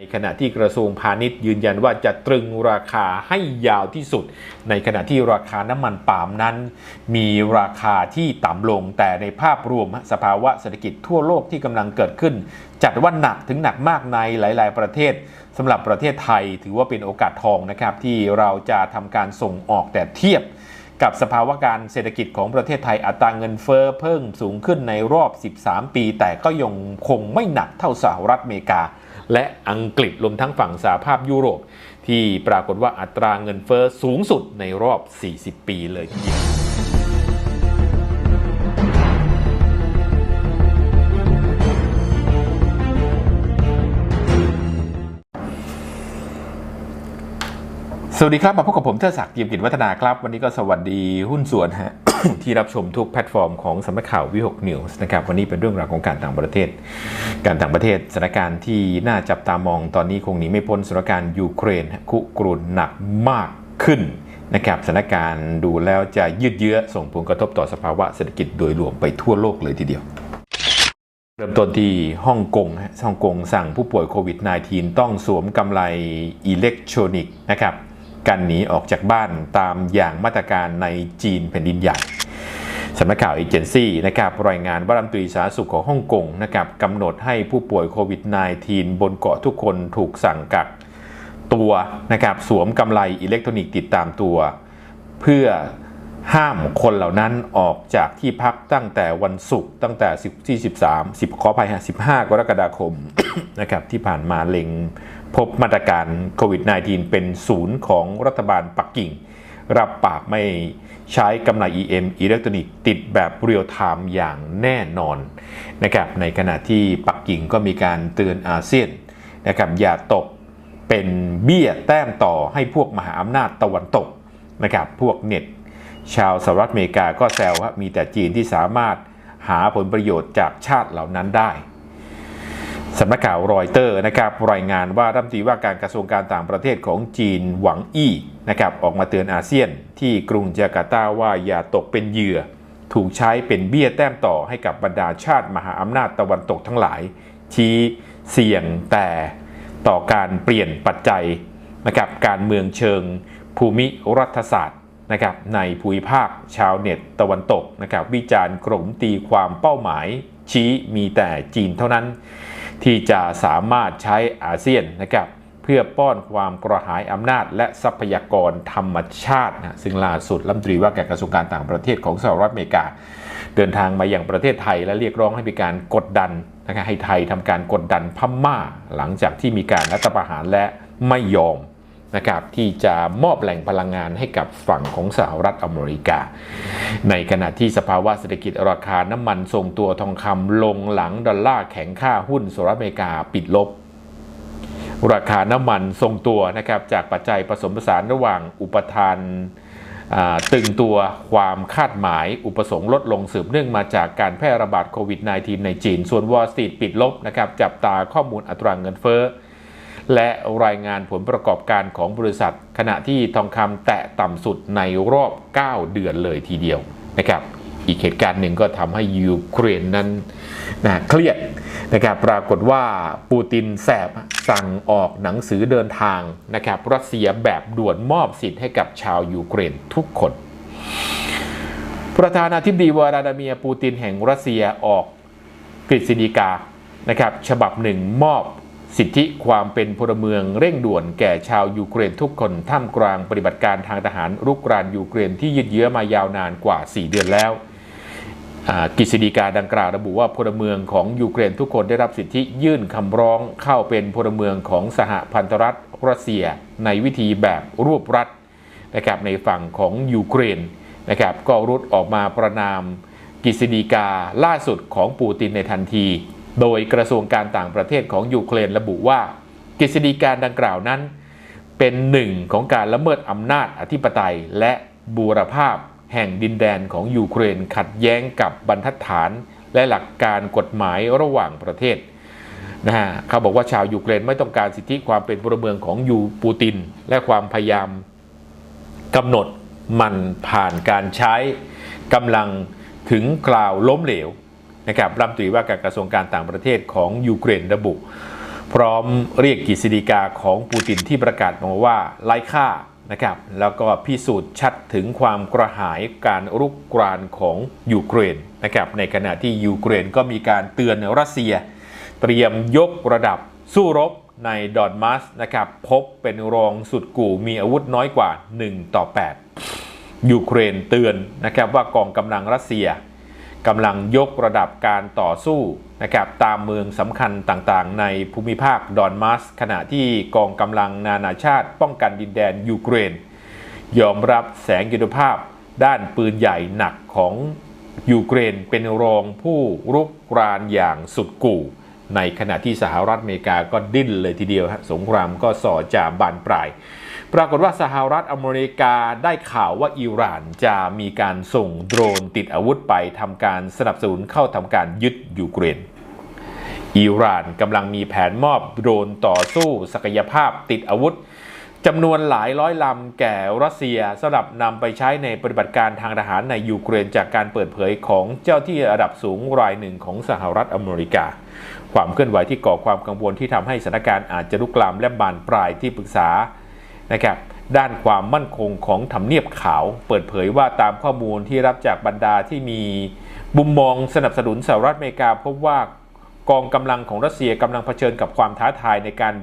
ในขณะที่กระทรวงพาณิชย์ยืนยันว่าจะตรึงราคาให้ยาวที่สุด ในขณะที่ราคาน้ำมันปาล์มนั้น มีราคาที่ต่ำลง แต่ในภาพรวมสภาวะเศรษฐกิจทั่วโลกที่กำลังเกิดขึ้น จัดว่าหนักถึงหนักมากในหลาย ๆ ประเทศสำหรับประเทศไทยถือว่าเป็นโอกาสทองนะครับ ที่เราจะทำการส่งออกแต่เทียบกับสภาวะการเศรษฐกิจของประเทศไทยอัตราเงินเฟ้อเพิ่มสูงขึ้นในรอบ 13 ปี แต่ก็ยังคงไม่หนักเท่าสหรัฐอเมริกา และอังกฤษรวมทั้งฝั่งสหภาพยุโรป ที่ปรากฏว่าอัตราเงินเฟ้อสูงสุดในรอบ 40 ปีเลยทีเดียว สวัสดีครับ มาพบกับผมเทิดศักดิ์เกียมกิจวัฒนาครับ วันนี้ก็สวัสดีหุ้นส่วนฮะ ที่รับชมทุกแพลตฟอร์มของสำนักข่าววิหกนิวส์นะครับ วันนี้เป็นเรื่องราวของการต่างประเทศ การต่างประเทศสถานการณ์ที่น่าจับตามองตอนนี้คงหนีไม่พ้นสถานการณ์ยูเครนคุกรุนหนักมากขึ้นนะครับสถานการณ์ดูแล้วจะยืดเยื้อส่งผลกระทบต่อสภาวะเศรษฐกิจโดยรวมไปทั่วโลกเลยทีเดียวเริ่มต้นที่ฮ่องกงฮะฮ่องกงสั่งผู้ป่วยโควิด -19 ต้องสวมกำไลอิเล็กทรอนิกส์นะครับ กันหนีออกจากบ้านตามอย่างมาตรการในจีนแผ่นดินใหญ่สำนักข่าวเอเจนซี่นะครับรายงานว่ารัฐมนตรีสาธารณสุขของฮ่องกงนะครับกำหนดให้ผู้ป่วยโควิด -19 บนเกาะทุกคนถูกสั่งกักตัวนะครับสวมกำไลอิเล็กทรอนิกส์ติดตามตัว เพื่อห้ามคนเหล่านั้นออกจากที่พักตั้งแต่วันศุกร์ตั้งแต่10ที่ 13 10 ขอภัยฮะ15 กรกฎาคมนะครับที่ผ่านมาเล็ง พบมาตรการโควิด -19 เป็นศูนย์ของรัฐบาลปักกิ่ง รับปากไม่ใช้กำไร EM อิเล็กทรอนิกส์ติดแบบเรียลไทม์อย่างแน่นอนนะครับในขณะที่ปักกิ่งก็มีการเตือนอาเซียนนะครับอย่าตกเป็นเบี้ยแต้มต่อให้พวกมหาอำนาจตะวันตกนะครับพวกเน็ต ชาวสหรัฐอเมริกาก็แซวว่ามีแต่จีนที่สามารถหาผลประโยชน์จากชาติเหล่านั้นได้ สำนักข่าวรอยเตอร์นะครับรายงานว่ารัฐมนตรีว่าการกระทรวงการต่างประเทศของจีนหวังอี้นะครับออกมาเตือนอาเซียน ที่กรุงจาการ์ตาว่าอย่าตกเป็นเหยื่อ ถูกใช้เป็นเบี้ยแต้มต่อให้กับบรรดาชาติมหาอำนาจตะวันตกทั้งหลาย ชี้เสี่ยงแต่ต่อการเปลี่ยนปัจจัยนะครับการเมืองเชิงภูมิรัฐศาสตร์นะครับในภูมิภาคชาวเน็ตตะวันตกนะครับวิจารณ์กลมตีความเป้าหมาย ชี้มีแต่จีนเท่านั้น ที่จะสามารถใช้อาเซียนนะครับเพื่อป้อนความกระหายอำนาจ และทรัพยากรธรรมชาตินะซึ่งล่าสุดรัฐมนตรีว่าการกระทรวงการต่างประเทศของสหรัฐอเมริกา เดินทางมาอย่างประเทศไทยและเรียกร้องให้มีการกดดันนะครับให้ไทยทำการกดดันพม่า หลังจากที่มีการรัฐประหารและไม่ยอม นะครับที่จะมอบแหล่งพลังงานให้กับฝั่งของสหรัฐอเมริกา ในขณะที่สภาวะเศรษฐกิจราคาน้ำมันทรงตัวทองคำลงหลังดอลลาร์แข็งค่าหุ้นสหรัฐอเมริกาปิดลบ ราคาน้ำมันทรงตัวนะครับจากปัจจัยผสมผสานระหว่างอุปทานตึงตัวความคาดหมายอุปสงค์ลดลงสืบเนื่องมาจากการแพร่ระบาดโควิด -19 ในจีน ส่วนวอลสตรีทปิดลบนะครับจับตาข้อมูลอัตราเงินเฟ้อ และรายงานผลประกอบการของบริษัท ขณะที่ทองคำแตะต่ำสุดในรอบ 9 เดือนเลยทีเดียวนะครับอีกเหตุการณ์หนึ่งก็ทำให้ยูเครนนั้นนะเครียดนะครับปรากฏว่าปูตินแสบสั่งออกหนังสือเดินทางนะครับรัสเซียแบบด่วนมอบสิทธิ์ให้กับชาวยูเครนทุกคน ประธานาธิบดีวลาดาเมียร์ปูตินแห่งรัสเซียออกกฤษฎีกานะครับฉบับหนึ่งมอบ สิทธิความเป็นพลเมืองเร่งด่วนแก่ชาวยูเครนทุกคนท่ามกลางปฏิบัติการทางทหารรุกรานยูเครนที่ยืดเยื้อมายาวนานกว่า 4 เดือนแล้วกฤษฎีกาดังกล่าวระบุว่าพลเมืองของยูเครนทุกคนได้รับสิทธิยื่นคำร้องเข้าเป็นพลเมืองของสหพันธรัฐรัสเซีย ในวิธีแบบรวบรัดนะครับในฝั่งของยูเครนนะครับก็รุดออกมาประนามกฤษฎีกาล่าสุดของปูตินในทันที โดยกระทรวงการต่างประเทศของยูเครนระบุว่า กฤษฎีการดังกล่าวนั้น เป็นหนึ่งของการละเมิดอำนาจอธิปไตยและบูรภาพแห่งดินแดนของยูเครนขัดแย้งกับบรรทัดฐาน และหลักการกฎหมายระหว่างประเทศนะฮะเขาบอกว่าชาวยูเครนไม่ต้องการสิทธิความเป็นพลเมืองของยูปูติน และความพยายามกำหนดมันผ่านการใช้กำลังถึงกล่าวล้มเหลว นะครับรัฐมนตรีว่าการกระทรวงการต่างประเทศของยูเครนระบุ พร้อมเรียกกฤษฎีกาของปูตินที่ประกาศมาว่าไร้ค่านะครับแล้วก็พิสูจน์ชัดถึงความกระหายการรุกรานของยูเครนนะครับในขณะที่ยูเครนก็มีการเตือนรัสเซีย เตรียมยกระดับสู้รบในดอนมัสนะครับพบเป็นรองสุดกู่มีอาวุธน้อยกว่า 1 ต่อ 8 ยูเครนเตือนนะครับว่ากองกำลังรัสเซีย กำลังยกระดับการต่อสู้นะครับตามเมืองสำคัญต่างๆ ในภูมิภาคดอนมัส ขณะที่กองกำลังนานาชาติ ป้องกันดินแดนยูเครน ยอมรับแสงยุทธภาพ ด้านปืนใหญ่หนักของยูเครนเป็นรองผู้รุกรานอย่างสุดกู่ ในขณะที่สหรัฐอเมริกาก็ดิ้นเลยทีเดียวฮะสงครามก็ส่อจาบานปลาย ปรากฏว่าสหรัฐอเมริกาได้ข่าวว่าอิหร่านจะมีการส่งโดรนติดอาวุธไปทำการสนับสนุนเข้าทำการยึดยูเครนอิหร่านกำลังมีแผนมอบโดรนต่อสู้ศักยภาพติดอาวุธจำนวนหลายร้อยลำแก่รัสเซียสำหรับนำไปใช้ในปฏิบัติการทางทหารในยูเครนจากการเปิดเผยของเจ้าที่ระดับสูงรายหนึ่งของสหรัฐอเมริกา ความเคลื่อนไหวที่ก่อความกังวลที่ทำให้สถานการณ์อาจจะลุกลามและบานปลายที่ปรึกษา นะครับด้านความมั่นคงของทำเนียบขาว เปิดเผยว่าตามข้อมูลที่รับจากบรรดาที่มีมุมมองสนับสนุนสหรัฐอเมริกาพบว่ากองกำลังของรัสเซียกำลังเผชิญกับความท้าทายในการ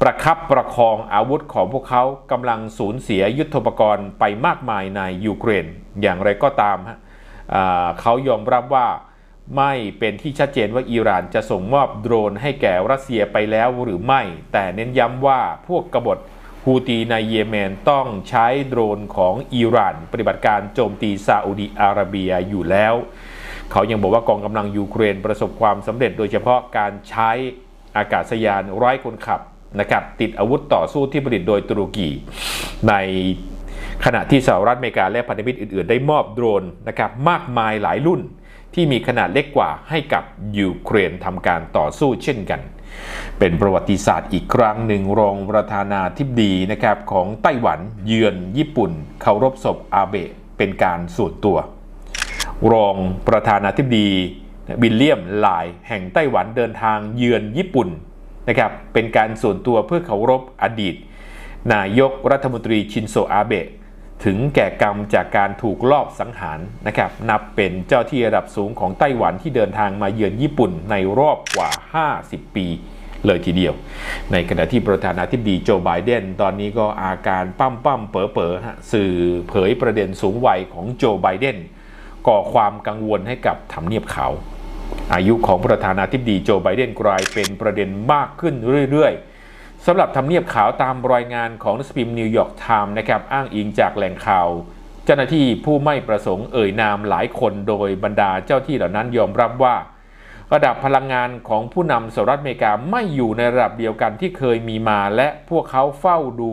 ประคับประคองอาวุธของพวกเขากำลังสูญเสียยุทธปกรณ์ไปมากมายในยูเครน อย่างไรก็ตามเขายอมรับว่าไม่เป็นที่ชัดเจนว่าอิหร่านจะส่งมอบโดรนให้แก่รัสเซียไปแล้วหรือไม่ แต่เน้นย้ำว่าพวกกบฏ ฮูตีในเยเมนต้องใช้โดรนของอิหร่าน ปฏิบัติการโจมตีซาอุดีอาระเบียอยู่แล้ว เขายังบอกว่ากองกำลังยูเครนประสบความสำเร็จโดยเฉพาะการใช้อากาศยานไร้คนขับนะครับติดอาวุธต่อสู้ที่ผลิตโดยตุรกีในขณะที่สหรัฐอเมริกาและพันธมิตรอื่น ๆ ได้มอบโดรนนะครับมากมายหลายรุ่นที่มีขนาดเล็กกว่าให้กับยูเครนทำการต่อสู้เช่นกัน เป็นประวัติศาสตร์อีกครั้งหนึ่งรองประธานาธิบดีนะครับของไต้หวันเยือนญี่ปุ่นเคารพศพอาเบะเป็นการส่วนตัว รองประธานาธิบดีบิลเลียมลายแห่งไต้หวันเดินทางเยือนญี่ปุ่นนะครับเป็นการส่วนตัวเพื่อเคารพอดีต นายกรัฐมนตรีชินโซอาเบะ ถึงแก่กรรมจากการถูกลอบสังหารนะครับ นับเป็นเจ้าที่ระดับสูงของไต้หวันที่เดินทางมาเยือนญี่ปุ่นในรอบกว่า 50 ปีเลยทีเดียว ในขณะที่ประธานาธิบดีโจไบเดนตอนนี้ก็อาการปั้มปั้มเป๋อเป๋อสื่อเผยประเด็นสูงวัยของโจไบเดนก่อความกังวลให้กับทำเนียบขาวอายุของประธานาธิบดีโจไบเดนกลายเป็นประเด็นมากขึ้นเรื่อยๆ สำหรับทำเนียบขาวตามรายงานของนักสพิมพ์นิวยอร์กไทม์นะครับอ้างอิงจากแหล่งข่าว เจ้าหน้าที่ผู้ไม่ประสงค์เอ่ยนามหลายคนโดยบรรดาเจ้าที่เหล่านั้นยอมรับว่า ระดับพลังงานของผู้นำสหรัฐอเมริกาไม่อยู่ในระดับเดียวกันที่เคยมีมาและพวกเขาเฝ้าดู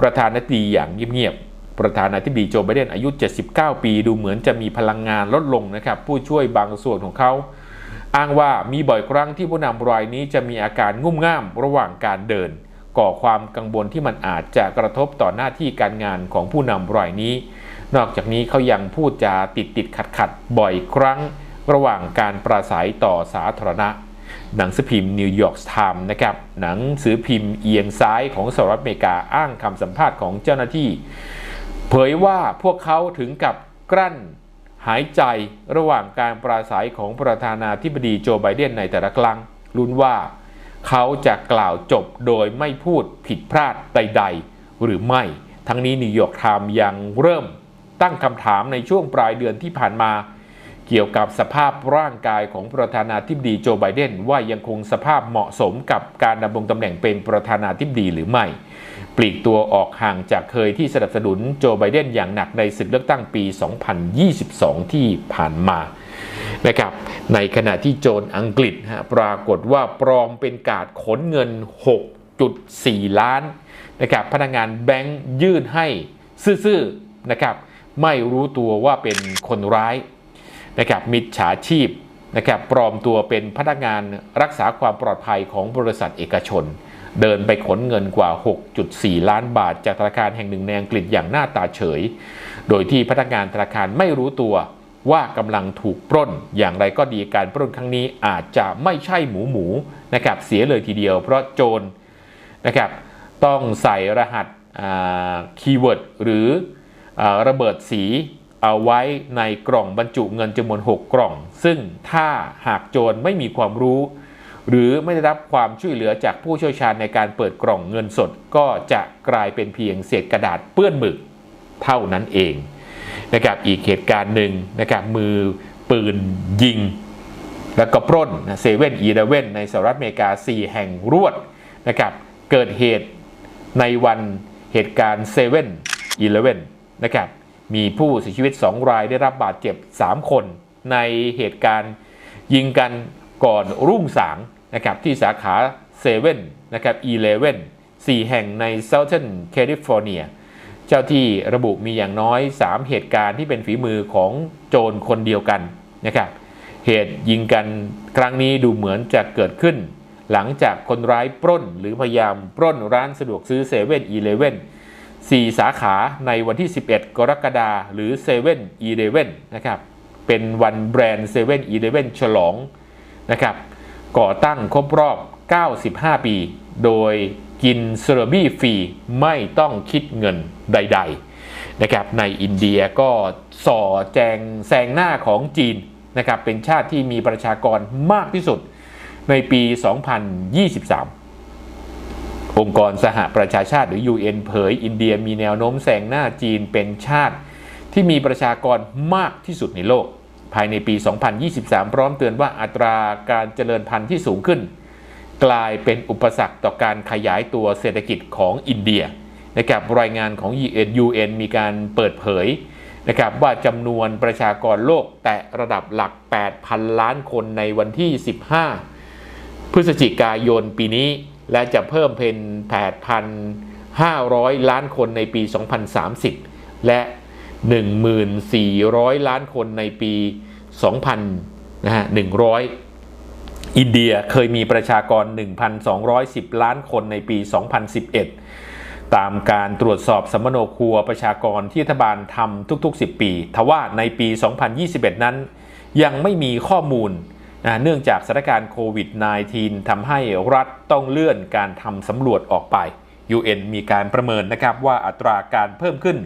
ประธานาธิบดีอย่างเงียบๆ ประธานาธิบดีโจไบเดนอายุ 79 ปีดูเหมือนจะมีพลังงานลดลงนะครับผู้ช่วยบางส่วนของเขา อ้างว่ามีบ่อยครั้งที่ผู้นำรายนี้จะมีอาการงุ่มง่ามระหว่างการเดิน ก่อความกังวลที่มันอาจจะกระทบต่อหน้าที่การงานของผู้นำรายนี้ นอกจากนี้เขายังพูดจาติดติดขัดขัดบ่อยครั้ง ระหว่างการปราศัยต่อสาธารณะ หนังสือพิมพ์นิวยอร์กไทม์นะครับหนังสือพิมพ์เอียงซ้ายของสหรัฐอเมริกาอ้างคำสัมภาษณ์ของเจ้าหน้าที่ เผยว่าพวกเขาถึงกับกลั้น หายใจระหว่างการปราศัยของประธานาธิบดีโจไบเดนในแต่ละครั้งลุ้นว่าเขาจะกล่าวจบโดยไม่พูดผิดพลาดใด ๆ หรือไม่ ทั้งนี้นิวยอร์กไทม์ยังเริ่มตั้งคำถามในช่วงปลายเดือนที่ผ่านมา เกี่ยวกับสภาพร่างกายของประธานาธิบดีโจไบเดนว่ายังคงสภาพเหมาะสมกับการดำรงตำแหน่งเป็นประธานาธิบดีหรือไม่ ปลีกตัวออกห่างจากเคยที่สนับสนุนโจไบเดนอย่างหนักในศึกเลือกตั้งปี 2022 ที่ผ่านมานะครับในขณะที่โจรอังกฤษฮะปรากฏว่าปลอมเป็นการขนเงิน 6.4 ล้านนะครับพนักงานแบงค์ยื่นให้ซื่อๆนะครับไม่รู้ตัวว่าเป็นคนร้ายนะครับมิจฉาชีพนะครับปลอมตัวเป็นพนักงานรักษาความปลอดภัยของบริษัทเอกชน เดินไปขนเงินกว่า 6.4 ล้านบาท จากธนาคารแห่งหนึ่งในอังกฤษอย่างหน้าตาเฉย โดยที่พนักงานธนาคารไม่รู้ตัวว่ากำลังถูกปล้น อย่างไรก็ดีการปล้นครั้งนี้อาจจะไม่ใช่หมูหมูนะครับเสียเลยทีเดียว เพราะโจรนะครับต้องใส่รหัสคีย์เวิร์ดหรืออระเบิดสีเอาไว้ในกล่องบรรจุเงินจำนวน 6 กล่อง ซึ่งถ้าหากโจรไม่มีความรู้ หรือไม่ได้รับความช่วยเหลือจากผู้เชี่ยวชาญในการเปิดกล่องเงินสด ก็จะกลายเป็นเพียงเศษกระดาษเปื้อนหมึกเท่านั้นเองนะครับอีกเหตุการณ์หนึ่งนะครับมือปืนยิง แล้วก็ปล้นเซเว่นอีเลเว่นในสหรัฐอเมริกา 4 แห่งรวดนะครับเกิดเหตุในวันเหตุการณ์เซเว่นอีเลเว่นนะครับมีผู้เสียชีวิต 2 รายได้รับบาดเจ็บ 3 คน ในเหตุการณ์ยิงกันก่อนรุ่งสาง นะครับที่สาขาเซเว่นนะครับอีเลเว่น4แห่งใน Southern California เจ้าที่ระบุมีอย่างน้อย 3 เหตุการณ์ที่เป็นฝีมือของโจรคนเดียวกันนะครับเหตุยิงกันครั้งนี้ดูเหมือนจะเกิดขึ้น หลังจากคนร้ายปล้น หรือพยายามปล้นร้านสะดวกซื้อเซเว่นอีเลเว่นสี่สาขาในวันที่ 11 กรกฎาหรือเซเว่นอีเลเว่นนะครับเป็นวันแบรนด์เซเว่นอีเลเว่นฉลองนะครับ ก่อตั้งครบรอบ 95 ปี โดยกินเซอร์บี้ฟรีไม่ต้องคิดเงินใด ๆ นะครับในอินเดียก็ส่อแจงแซงหน้าของจีนนะครับเป็นชาติที่มีประชากรมากที่สุดในปี 2023 องค์กรสหประชาชาติหรือ UN เผยอินเดียมีแนวโน้มแซงหน้าจีนเป็นชาติที่มีประชากรมากที่สุดในโลก ภายในปี 2023 พร้อมเตือนว่าอัตราการเจริญพันธุ์ที่สูงขึ้น กลายเป็นอุปสรรคต่อการขยายตัวเศรษฐกิจของอินเดียนะครับรายงานของ UN มีการเปิดเผยนะครับว่าจำนวนประชากรโลกแตะระดับหลัก 8,000 ล้านคนในวันที่ 15 พฤศจิกายนปีนี้ และจะเพิ่มเป็น 8,500 ล้านคนในปี 2030 และ 1,400 ล้านคนในปี 2000นะฮะ100 อินเดียเคยมีประชากร 1,210 ล้านคนในปี 2011 ตามการตรวจสอบสมโนครัวประชากรที่รัฐบาลทำทุก ๆ 10 ปี ทว่าในปี 2021 นั้นยังไม่มีข้อมูลนะเนื่องจากสถานการณ์โควิด -19 ทำให้รัฐต้องเลื่อนการทำสำรวจออกไป UN มีการประเมินนะครับว่าอัตราการเพิ่มขึ้น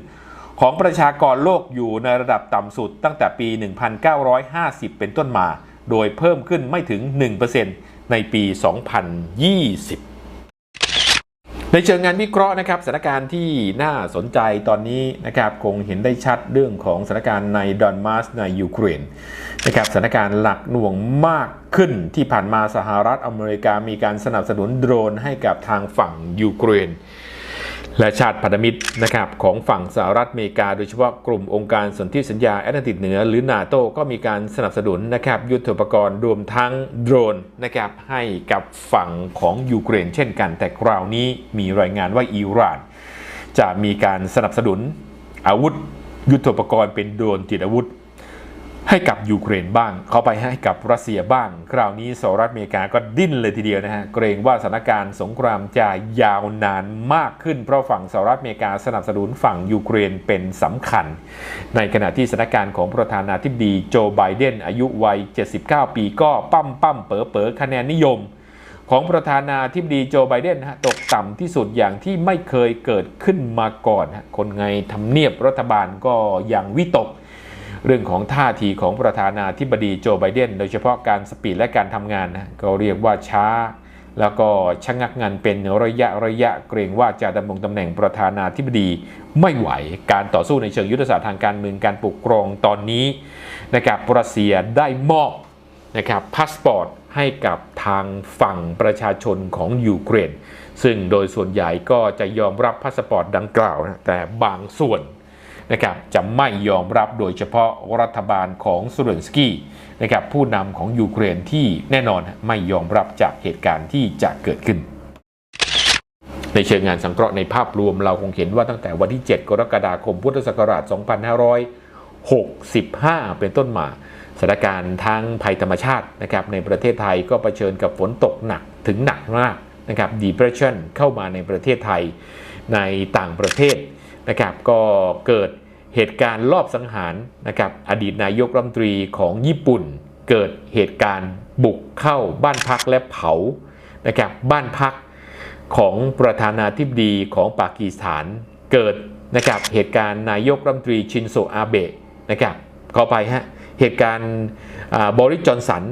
ของประชากรโลกอยู่ในระดับต่ำสุดตั้งแต่ปี 1950 เป็นต้นมา โดยเพิ่มขึ้นไม่ถึง 1%ในปี 2020 ในเชิงงานวิเคราะห์นะครับสถานการณ์ที่น่าสนใจตอนนี้นะครับคงเห็นได้ชัดเรื่องของสถานการณ์ในดอนมาสในยูเครนนะครับสถานการณ์หลักหน่วงมากขึ้นที่ผ่านมาสหรัฐอเมริกามีการสนับสนุนโดรนให้กับทางฝั่งยูเครน และชาติพันธมิตรนะครับของฝั่งสหรัฐอเมริกา โดยเฉพาะกลุ่มองค์การสนธิสัญญาแอตแลนติกเหนือ หรือนาโตก็มีการสนับสนุนนะครับยุทธปกรณ์รวมทั้งโดรนนะครับให้กับฝั่งของยูเครนเช่นกัน แต่คราวนี้มีรายงานว่าอิหร่าน จะมีการสนับสนุนอาวุธ ยุทธปกรณ์เป็นโดรนติดอาวุธ ให้กับยูเครนบ้าง เขาไปให้กับรัสเซียบ้าง คราวนี้สหรัฐอเมริกาก็ดิ้นเลยทีเดียวนะฮะ เกรงว่าสถานการณ์สงครามจะยาวนานมากขึ้น เพราะฝั่งสหรัฐอเมริกาสนับสนุนฝั่งยูเครนเป็นสำคัญ ในขณะที่สถานการณ์ของประธานาธิบดีโจไบเดนอายุวัย 79 ปีก็ปั้มปั้มเป๋อเป๋อคะแนนนิยม ของประธานาธิบดีโจไบเดนฮะตกต่ำที่สุดอย่างที่ไม่เคยเกิดขึ้นมาก่อน คนไงทำเนียบรัฐบาลก็ยังวิตก เรื่องของท่าทีของประธานาธิบดีโจไบเดนโดยเฉพาะการสปีดและการทำงานนะก็เรียกว่าช้า แล้วก็ชะงักงานเป็นระยะระยะเกรงว่าจะดำรงตำแหน่งประธานาธิบดีไม่ไหว การต่อสู้ในเชิงยุทธศาสตร์ทางการเมืองการปกครองตอนนี้นะครับรัสเซียได้มอบนะครับพาสปอร์ตให้กับทางฝั่งประชาชนของยูเครน ซึ่งโดยส่วนใหญ่ก็จะยอมรับพาสปอร์ตดังกล่าวนะแต่บางส่วน นะครับจะไม่ยอมรับโดยเฉพาะรัฐบาลของซูเลนสกี้นะครับผู้นำของยูเครนที่แน่นอนไม่ยอมรับจากเหตุการณ์ที่จะเกิดขึ้น ในเชิงงานสังเคราะห์ในภาพรวมเราคงเห็นว่าตั้งแต่วันที่ 7 กรกฎาคมพุทธศักราช 2565 เป็นต้นมาสถานการณ์ทั้งภัยธรรมชาตินะครับในประเทศไทยก็เผชิญกับฝนตกหนักถึงหนักมากนะครับ depression เข้ามาในประเทศไทยในต่างประเทศ นะครับก็เกิดเหตุการณ์รอบสังหารนะครับอดีตนายกรัฐมนตรีของญี่ปุ่น เกิดเหตุการณ์บุกเข้าบ้านพักและเผานะครับบ้านพักของประธานาธิบดีของปากีสถานเกิดนะครับเหตุการณ์นายกรัฐมนตรีชินโซอาเบะนะครับขอไปฮะเหตุการณ์บริจอนสัน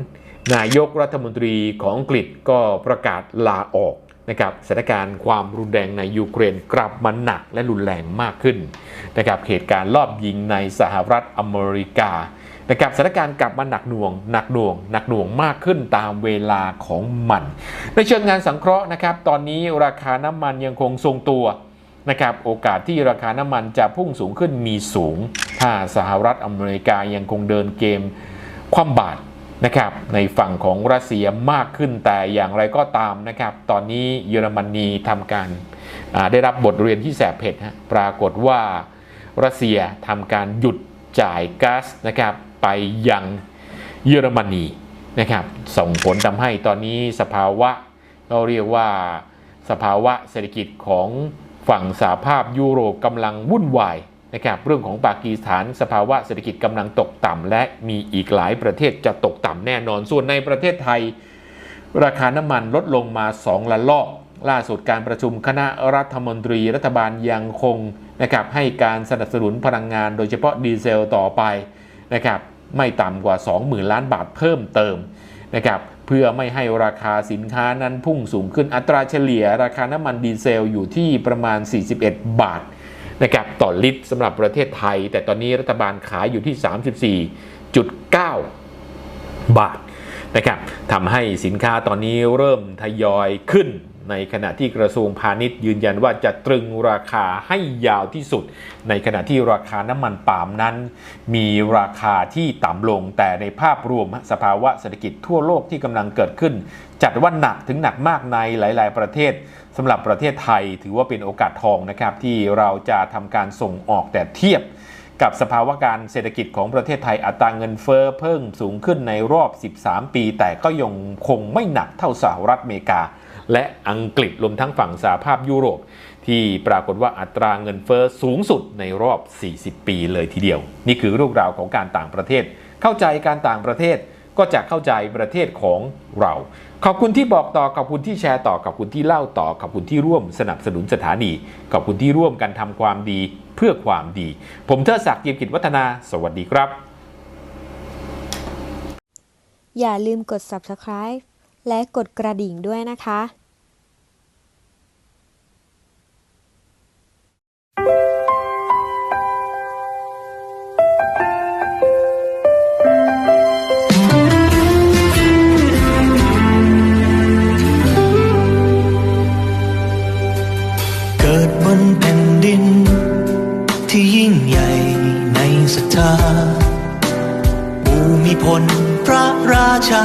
นายกรัฐมนตรีของอังกฤษก็ประกาศลาออก นะครับสถานการณ์ความรุนแรงในยูเครนกลับมาหนักและรุนแรงมากขึ้นนะครับเหตุการณ์ลอบยิงในสหรัฐอเมริกานะครับสถานการณ์กลับมาหนักหน่วง หนักหน่วง หนักหน่วงมากขึ้นตามเวลาของมัน ในเชิงงานสังเคราะห์นะครับ ตอนนี้ราคาน้ำมันยังคงทรงตัวนะครับ โอกาสที่ราคาน้ำมันจะพุ่งสูงขึ้นมีสูง ถ้าสหรัฐอเมริกายังคงเดินเกม คว่ำบาตร นะครับในฝั่งของรัสเซียมากขึ้นแต่อย่างไรก็ตามนะครับ ตอนนี้เยอรมนีทำการได้รับบทเรียนที่แสบเผ็ดฮะปรากฏว่ารัสเซียทำการหยุดจ่ายก๊าซนะครับไปยังเยอรมนีนะครับส่งผลทำให้ตอนนี้สภาวะเราเรียกว่าสภาวะเศรษฐกิจของฝั่งสหภาพยุโรปกำลังวุ่นวาย นะครับเรื่องของปากีสถานสภาวะเศรษฐกิจกำลังตกต่ำและมีอีกหลายประเทศจะตกต่ำแน่นอนส่วนในประเทศไทย ราคาน้ำมันลดลงมา 2ละลอก ล่าสุดการประชุมคณะรัฐมนตรีรัฐบาลยังคงนะครับให้การสนับสนุนพลังงานโดยเฉพาะดีเซลต่อไปนะครับไม่ต่ำกว่า 20,000 ล้านบาทเพิ่มเติมนะครับเพื่อไม่ให้ราคาสินค้านั้นพุ่งสูงขึ้นอัตราเฉลี่ย ราคาน้ำมันดีเซลอยู่ที่ประมาณ 41 บาท นะครับต่อลิตรสำหรับประเทศไทย แต่ตอนนี้รัฐบาลขายอยู่ที่ 34.9 บาทนะครับทำให้สินค้าตอนนี้เริ่มทยอยขึ้น ในขณะที่กระทรวงพาณิชย์ยืนยันว่าจะตรึงราคาให้ยาวที่สุด ในขณะที่ราคาน้ำมันปาล์มนั้น มีราคาที่ต่ำลง แต่ในภาพรวมสภาวะเศรษฐกิจทั่วโลกที่กำลังเกิดขึ้น จัดว่าหนักถึงหนักมากในหลาย ๆ ประเทศสำหรับประเทศไทยถือว่าเป็นโอกาสทองนะครับ ที่เราจะทำการส่งออกแต่เทียบกับสภาวะการเศรษฐกิจของประเทศไทยอัตราเงินเฟอ้อเพิ่มสูงขึ้นในรอบ 13 ปี แต่ก็ยังคงไม่หนักเท่าสหรัฐอเมริกา และอังกฤษรวมทั้งฝั่งสหภาพยุโรป ที่ปรากฏว่าอัตราเงินเฟอ้อสูงสุดในรอบ 40 ปีเลยทีเดียว นี่คือเรื่องราวของการต่างประเทศ เข้าใจการต่างประเทศก็จะเข้าใจประเทศของเรา ขอบคุณที่บอกต่อ ขอบคุณที่แชร์ต่อ ขอบคุณที่เล่าต่อ ขอบคุณที่ร่วมสนับสนุนสถานี ขอบคุณที่ร่วมกันทำความดีเพื่อความดี ผมเทอศักดิ์เกียรติกิจวัฒนา สวัสดีครับ อย่าลืมกด subscribe และกดกระดิ่งด้วยนะคะ เกิดบนแผ่นดิน ที่ยิ่งใหญ่ในศรัทธาภูมิพลพระราชา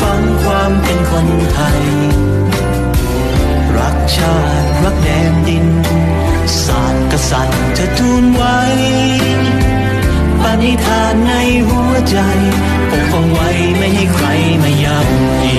ฝังความเป็นคนไทย รักชาติรักแดนดิน ศาสตร์กษัตริย์จะทูลไว้ปณิธานในหัวใจ ปกป้องไว้ไม่ให้ใครมาย่ำยี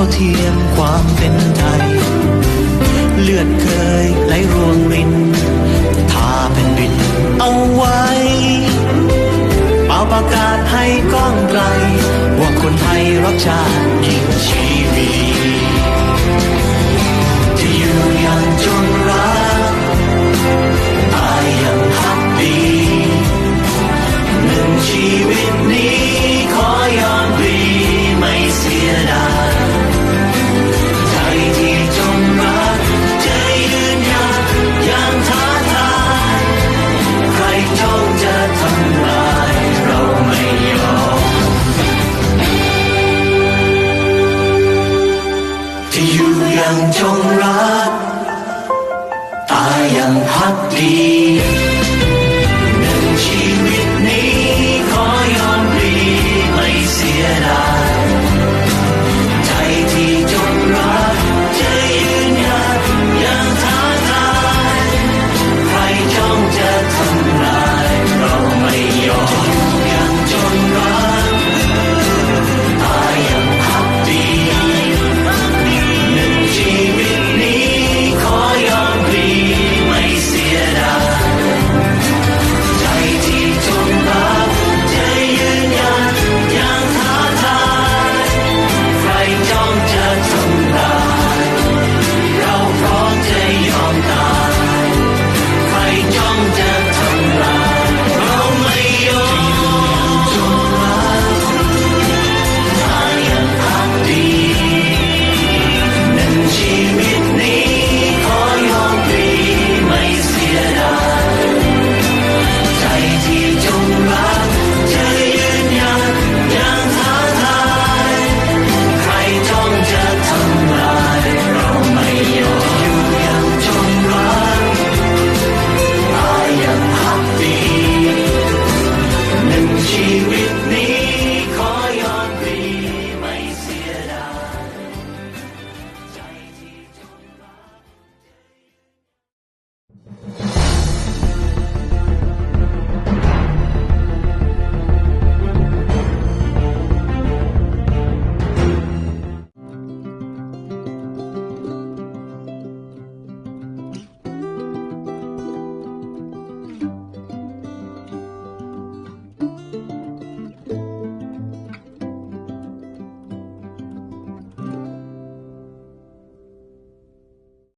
ท่าเทียมความเป็นไทย เลือดเคยไหลรวงรินทาเป็นดินเอาไว้เป่าประกาศให้ก้องไกล ว่าคนไทยรักชาติยิ่งชี จงรัก ตายอย่างพักดี